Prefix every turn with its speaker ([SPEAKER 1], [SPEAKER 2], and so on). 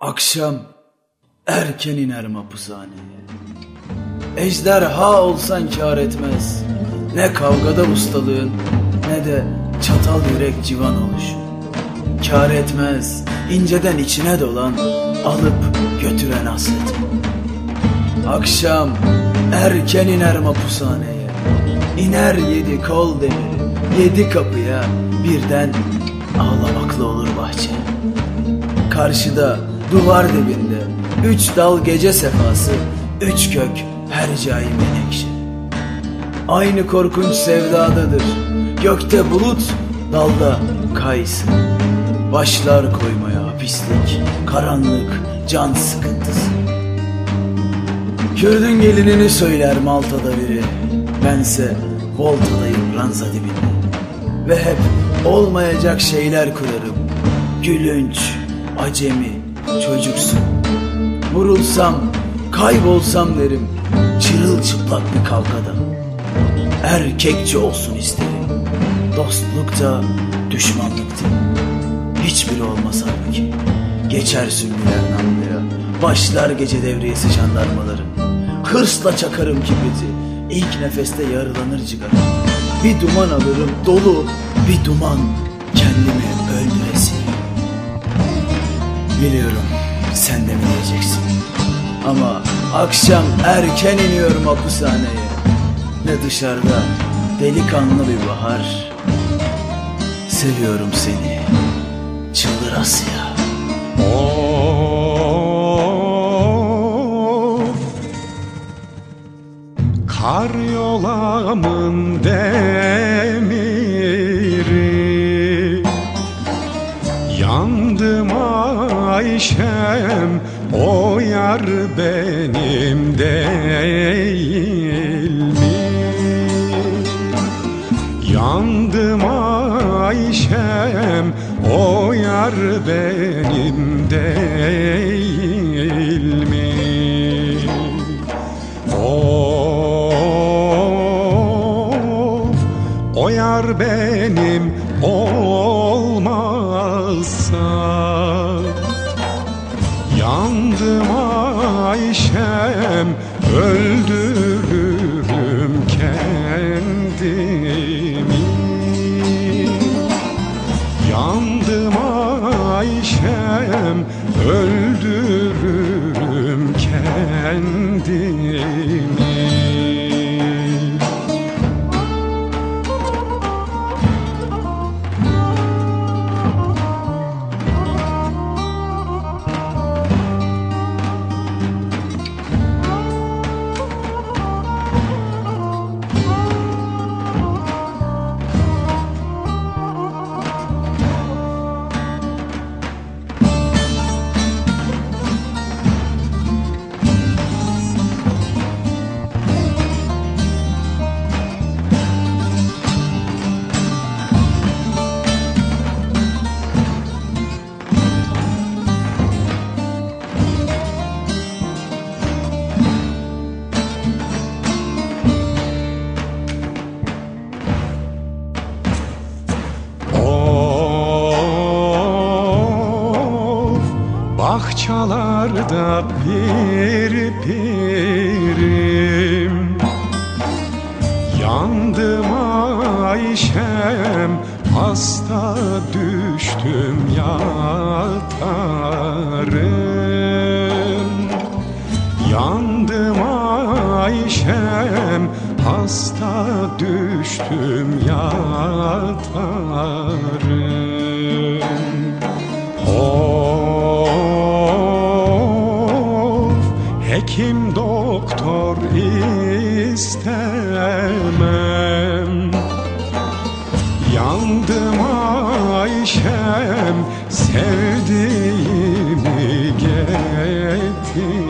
[SPEAKER 1] Akşam erken iner mapushaneye. Ejderha olsan kar etmez. Ne kavgada ustalığın ne de çatal yürek civan oluşu. Kar etmez inceden içine dolan alıp götüren hasret. Akşam erken iner mapushaneye. İner yedi kol demiri, yedi kapıya birden ağlamaklı olur bahçe. Karşıda duvar dibinde üç dal gece sefası, üç kök her cai menekşe. Aynı korkunç sevdadadır. Gökte bulut, dalda kayısı. Başlar koymaya pislik, karanlık, can sıkıntısı. Kürdün gelinini söyler Malta'da biri. Bense Volta'dayım ranza dibinde. Ve hep olmayacak şeyler kurarım. Gülünç, acemi, çocuksun. Vurulsam, kaybolsam derim. Çırılçıplak bir kavgada. Erkekçe olsun isterim. Dostlukta, düşmanlıkta. Hiçbiri olmaz halbuki. Geçer sümbüler namluya. Başlar gece devriyesi jandarmaların. Hırsla çakarım kibriti. İlk nefeste yarılanır cigarım. Bir duman alırım dolu, bir duman öldüresi. Biliyorum sen de mi diyeceksin. Ama akşam erken iniyorum hapishaneye. Ne dışarıda delikanlı bir bahar. Seviyorum seni. Çıldır Asya.
[SPEAKER 2] Of Kar yolamın demiri Ayşem O yar benim değil mi? Yandım Ayşem O yar benim değil mi? Of O yar benim olmazsa Yandım Ayşem öldürürüm bahçalarda bir pirim. Yandım Ayşem hasta düştüm yatarım. Yandım Ayşem hasta düştüm yatarım hekim doktor istemem? Yandım Ayşem sevdiğimi getirin